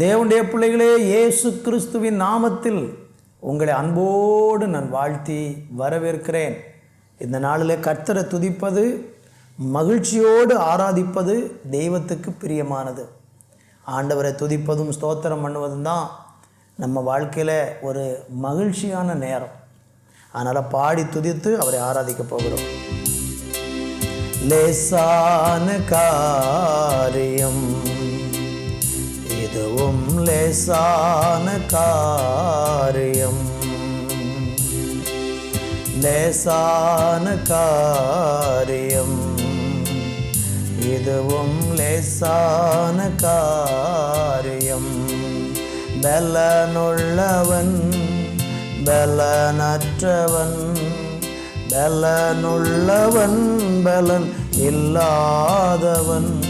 தேவனுடைய பிள்ளைகளே இயேசு கிறிஸ்துவின் நாமத்தில் உங்களை அன்போடு நான் வாழ்த்தி வரவேற்கிறேன். இந்த நாளில் கர்த்தரை துதிப்பது மகிழ்ச்சியோடு ஆராதிப்பது தெய்வத்துக்கு பிரியமானது. ஆண்டவரை துதிப்பதும் ஸ்தோத்திரம் பண்ணுவதும் தான் நம்ம வாழ்க்கையில் ஒரு மகிழ்ச்சியான நேரம். அதனால் பாடி துதித்து அவரை ஆராதிக்க போகிறோம். லேசான காரியம். அதுவும் லேசான காரியம். லேசான காரியம். இதுவும் லேசான காரியம். பலனுள்ளவன் பலனற்றவன் பலனுள்ளவன் பலன் இல்லாதவன்.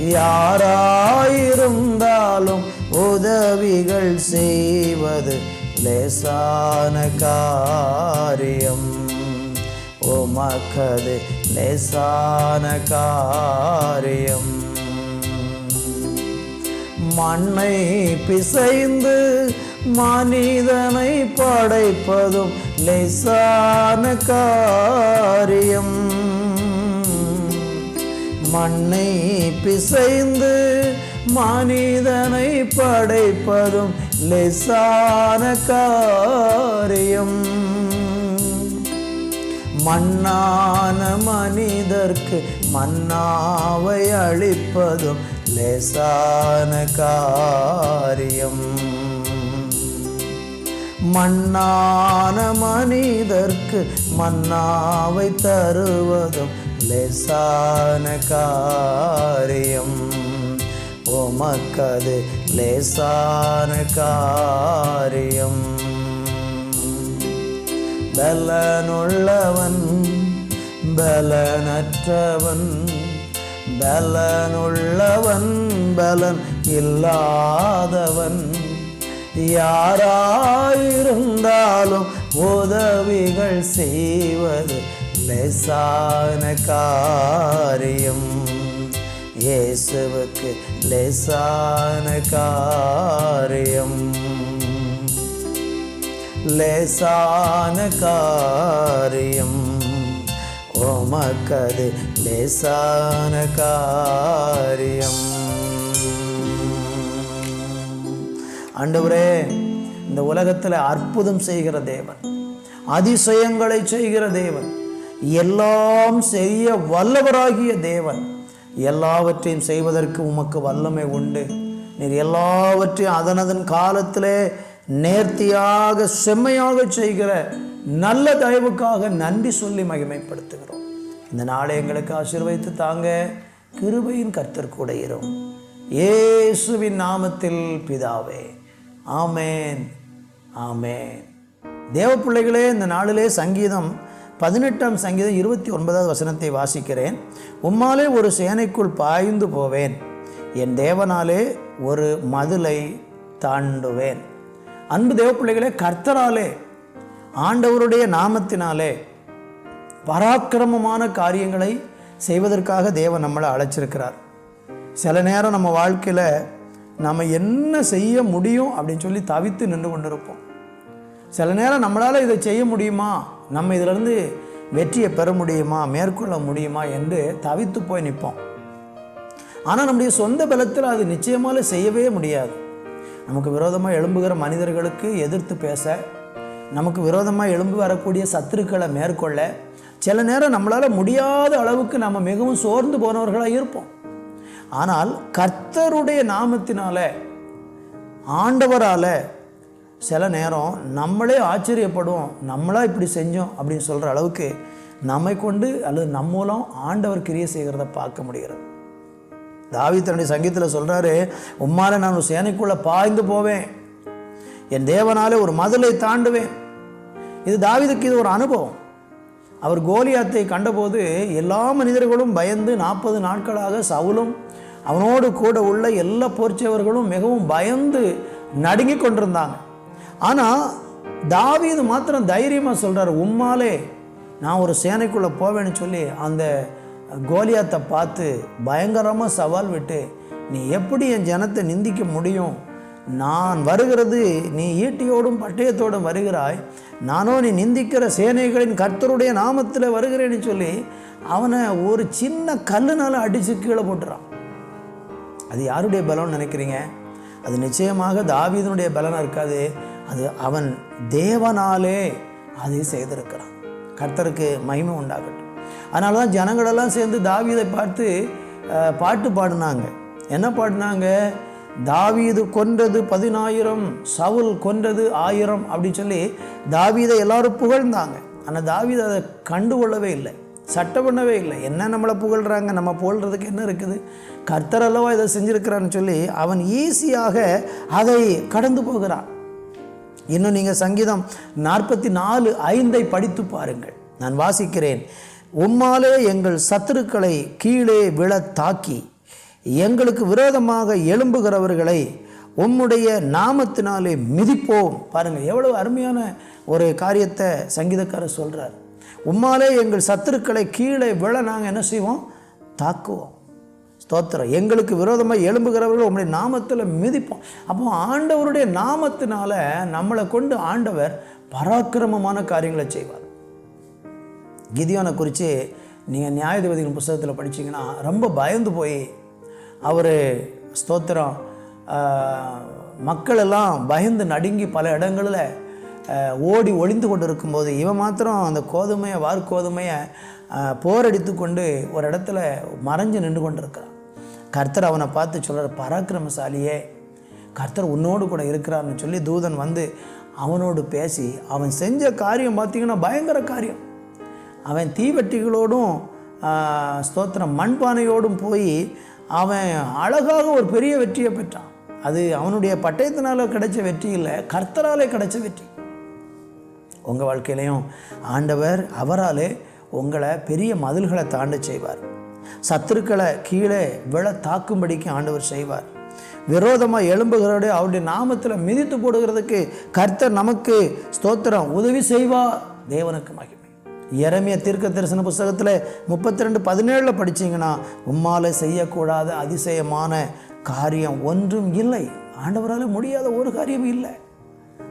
யாராயிருந்தாலும் உதவிகள் செய்வது லேசான காரியம். உமக்கது லேசான காரியம். மண்ணை பிசைந்து மனிதனை படைப்பதும் லேசான காரியம். மண்ணை பிசைந்து மனிதனை படைப்பதும் லெசான காரியம். மண்ணான மனிதர்க்கு மன்னாவை அளிப்பதும் லேசான காரியம். மண்ணான மனிதர்க்கு மன்னாவை தருவதும் லேசான காரியம். உமக்கது லேசான காரியம். பலனுள்ளவன் பலனற்றவன் பலனுள்ளவன் பலன் இல்லாதவன். யாராயிருந்தாலும் உதவிகள் செய்வது லேசான காரியம். இயேசுவுக்கு லேசான காரியம். லேசான காரியம். உமக்கது லேசான காரியம். ஆண்டவரே இந்த உலகத்தில் அற்புதம் செய்கிற தேவன் அதிசயங்களை செய்கிற தேவன் எல்லாம் செய்ய வல்லவராகிய தேவன். எல்லாவற்றையும் செய்வதற்கு உமக்கு வல்லமை உண்டு. நீர் எல்லாவற்றையும் அதனதன் காலத்திலே நேர்த்தியாக செம்மையாக செய்கிற நல்ல தயவுக்காக நன்றி சொல்லி மகிமைப்படுத்துகிறோம். இந்த நாளை எங்களுக்கு ஆசீர்வதித்து தாங்க கிருபையின் கர்த்தர் கூட இரும். இயேசுவின் நாமத்தில் பிதாவே ஆமேன் ஆமேன். தேவ பிள்ளைகளே இந்த நாளிலே சங்கீதம் பதினெட்டாம் சங்கீதம் இருபத்தி ஒன்பதாவது வசனத்தை வாசிக்கிறேன். உம்மாலே ஒரு சேனைக்குள் பாய்ந்து போவேன். என் தேவனாலே ஒரு மதுளை தாண்டுவேன். அன்பு தேவ பிள்ளைகளே கர்த்தராலே ஆண்டவருடைய நாமத்தினாலே பராக்கிரமமான காரியங்களை செய்வதற்காக தேவன் நம்மளை அழைச்சிருக்கிறார். சில நேரம் நம்ம வாழ்க்கையில் நம்ம என்ன செய்ய முடியும் அப்படின்னு சொல்லி தவித்து நின்று கொண்டிருப்போம். சில நேரம் நம்மளால் இதை செய்ய முடியுமா? நம்ம இதிலிருந்து வெற்றியை பெற முடியுமா மேற்கொள்ள முடியுமா என்று தவித்து போய் நிற்போம். ஆனால் நம்முடைய சொந்த பலத்தில் அது நிச்சயமாக செய்யவே முடியாது. நமக்கு விரோதமாக எழும்புகிற மனிதர்களுக்கு எதிர்த்து பேச நமக்கு விரோதமாக எழும்பு வரக்கூடிய சத்துருக்களை மேற்கொள்ள சில நேரம் நம்மளால் முடியாத அளவுக்கு நம்ம மிகவும் சோர்ந்து போனவர்களாக இருப்போம். ஆனால் கர்த்தருடைய நாமத்தினால ஆண்டவரால் சில நேரம் நம்மளே ஆச்சரியப்படுவோம் நம்மளா இப்படி செஞ்சோம் அப்படின்னு சொல்கிற அளவுக்கு நம்மை கொண்டு அல்லது நம்ம மூலம் ஆண்டவர் கிரியை செய்கிறத பார்க்க முடிகிறது. தாவி தன்னுடைய சங்கீதத்தில் சொல்கிறாரு உம்மால நான் ஒரு சேனைக்குள்ளே பாய்ந்து போவேன் என் தேவனாலே ஒரு மதலை தாண்டுவேன். இது தாவிதுக்கு இது ஒரு அனுபவம். அவர் கோலியாத்தை கண்டபோது எல்லா மனிதர்களும் பயந்து நாற்பது நாட்களாக சவுலும் அவனோடு கூட உள்ள எல்லா போர்ச்சவர்களும் மிகவும் பயந்து நடுங்கி கொண்டிருந்தாங்க. ஆனால் தாவீது மாத்திரம் தைரியமாக சொல்கிறார் உம்மாலே நான் ஒரு சேனைக்குள்ளே போவேன்னு சொல்லி அந்த கோலியாத்தை பார்த்து பயங்கரமாக சவால் விட்டு நீ எப்படி என் ஜனத்தை நிந்திக்க முடியும்? நான் வருகிறது நீ ஈட்டியோடும் பட்டயத்தோடும் வருகிறாய். நானோ நீ நிந்திக்கிற சேனைகளின் கர்த்தருடைய நாமத்தில் வருகிறேன்னு சொல்லி அவனை ஒரு சின்ன கல்லுனால அடித்து கீழே போட்டுறான். அது யாருடைய பலம்னு நினைக்கிறீங்க? அது நிச்சயமாக தாவீதனுடைய பலனாக இருக்காது. அது அவன் தேவனாலே அதை செய்திருக்கிறான். கர்த்தருக்கு மகிமை உண்டாகட்டும். அதனால தான் ஜனங்களெல்லாம் சேர்ந்து தாவீதை பார்த்து பாட்டு பாடினாங்க. என்ன பாடினாங்க? தாவீது கொன்றது பதினாயிரம் சவுல் கொன்றது ஆயிரம் அப்படின்னு சொல்லி தாவீதை எல்லாரும் புகழ்ந்தாங்க. ஆனால் தாவீது அதை கண்டுகொள்ளவே இல்லை. சட்டம் பண்ணவே இல்லை. என்ன நம்மளை புகழ்கிறாங்க நம்ம புகழ்றதுக்கு என்ன இருக்குது? கர்த்தரளவா இதை செஞ்சுருக்கிறான்னு சொல்லி அவன் ஈஸியாக அதை கடந்து போகிறான். இன்னும் நீங்கள் சங்கீதம் நாற்பத்தி நாலு ஐந்தை படித்து பாருங்கள். நான் வாசிக்கிறேன். உம்மாலே எங்கள் சத்துருக்களை கீழே விழ தாக்கி எங்களுக்கு விரோதமாக எழும்புகிறவர்களை உம்முடைய நாமத்தினாலே மிதிப்போம். பாருங்கள் எவ்வளவு அருமையான ஒரு காரியத்தை சங்கீதக்காரர் சொல்கிறார் உம்மாலே எங்கள் சத்துருக்களை கீழே விழ நாங்கள் என்ன செய்வோம்? தாக்குவோம். ஸ்தோத்திரம். எங்களுக்கு விரோதமாக எழும்புகிறவர்கள் உங்களுடைய நாமத்தில் மிதிப்போம். அப்போ ஆண்டவருடைய நாமத்தினால நம்மளை கொண்டு ஆண்டவர் பராக்கிரமமான காரியங்களை செய்வார். கிதியோனை குறித்து நீங்கள் நியாயாதிபதியின் புஸ்தகத்தில் படிச்சீங்கன்னா ரொம்ப பயந்து போய் அவர் ஸ்தோத்திரம் மக்களெல்லாம் பயந்து நடுங்கி பல இடங்களில் ஓடி ஒளிந்து கொண்டு இருக்கும்போது இவன் மாத்திரம் அந்த கோதுமையை வார்கோதுமையை போரடித்து கொண்டு ஒரு இடத்துல மறைஞ்சு நின்று கொண்டு இருக்கிறான் கர்த்தர் அவனை பார்த்து சொல்கிறார் பராக்கிரமசாலியே கர்த்தர் உன்னோடு கூட இருக்கிறான்னு சொல்லி தூதன் வந்து அவனோடு பேசி அவன் செஞ்ச காரியம் பார்த்தீங்கன்னா பயங்கர காரியம். அவன் தீவெட்டிகளோடும் ஸ்தோத்திரம் மண்பானையோடும் போய் அவன் அழகாக ஒரு பெரிய வெற்றியை பெற்றான். அது அவனுடைய பட்டயத்தினால் கிடைச்ச வெற்றி இல்லை கர்த்தராலே கிடைச்ச வெற்றி. உங்கள் வாழ்க்கையிலையும் ஆண்டவர் அவராலே உங்களை பெரிய மதில்களை தாண்ட செய்வார். சத்துருக்களை கீழே விழ தாக்கும்படிக்கு ஆண்டவர் செய்வார். விரோதமாக எழும்புகிறோட அவருடைய நாமத்தில் மிதித்து போடுகிறதுக்கு கர்த்தர் நமக்கு ஸ்தோத்திரம் உதவி செய்வா தேவனுக்கு மகிமை. இறமைய தீர்க்க தரிசன புஸ்தகத்தில் முப்பத்தி ரெண்டு பதினேழில் படிச்சீங்கன்னா உம்மால செய்யக்கூடாத அதிசயமான காரியம் ஒன்றும் இல்லை. ஆண்டவரால் முடியாத ஒரு காரியமும் இல்லை.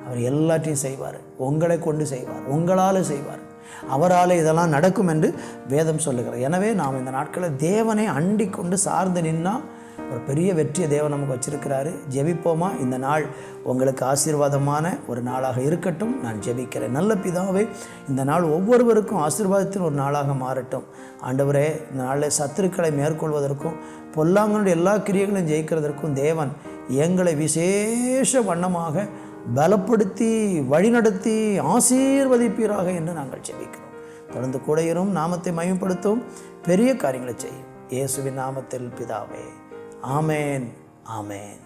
அவர் எல்லாத்தையும் செய்வார். உங்களை கொண்டு செய்வார். உங்களால் செய்வார். அவரால் இதெல்லாம் நடக்கும் என்று வேதம் சொல்லுகிறார் எனவே நாம் இந்த நாட்களில் தேவனை அண்டி கொண்டு சார்ந்து நின்னால் ஒரு பெரிய வெற்றியை தேவன் நமக்கு வச்சிருக்கிறாரு. ஜெபிப்போமா? இந்த நாள் உங்களுக்கு ஆசீர்வாதமான ஒரு நாளாக இருக்கட்டும். நான் ஜெபிக்கிறேன். நல்ல பிதாவே இந்த நாள் ஒவ்வொருவருக்கும் ஆசீர்வாதத்தின் ஒரு நாளாக மாறட்டும். ஆண்டவரே இந்த நாளில் சத்துருக்களை மேற்கொள்வதற்கும் பொல்லாங்கனுடைய எல்லா கிரியைகளையும் ஜெயிக்கிறதற்கும் தேவன் எங்களை விசேஷ வண்ணமாக பலப்படுத்தி வழிநடத்தி ஆசீர்வதிப்பீராக என்று நாங்கள் ஜெபிக்கிறோம். தொடர்ந்து கூட நாமத்தை மயப்படுத்தும் பெரிய காரியங்களை செய்யும். இயேசுவின் நாமத்தில் பிதாவே. ஆமேன் ஆமேன்.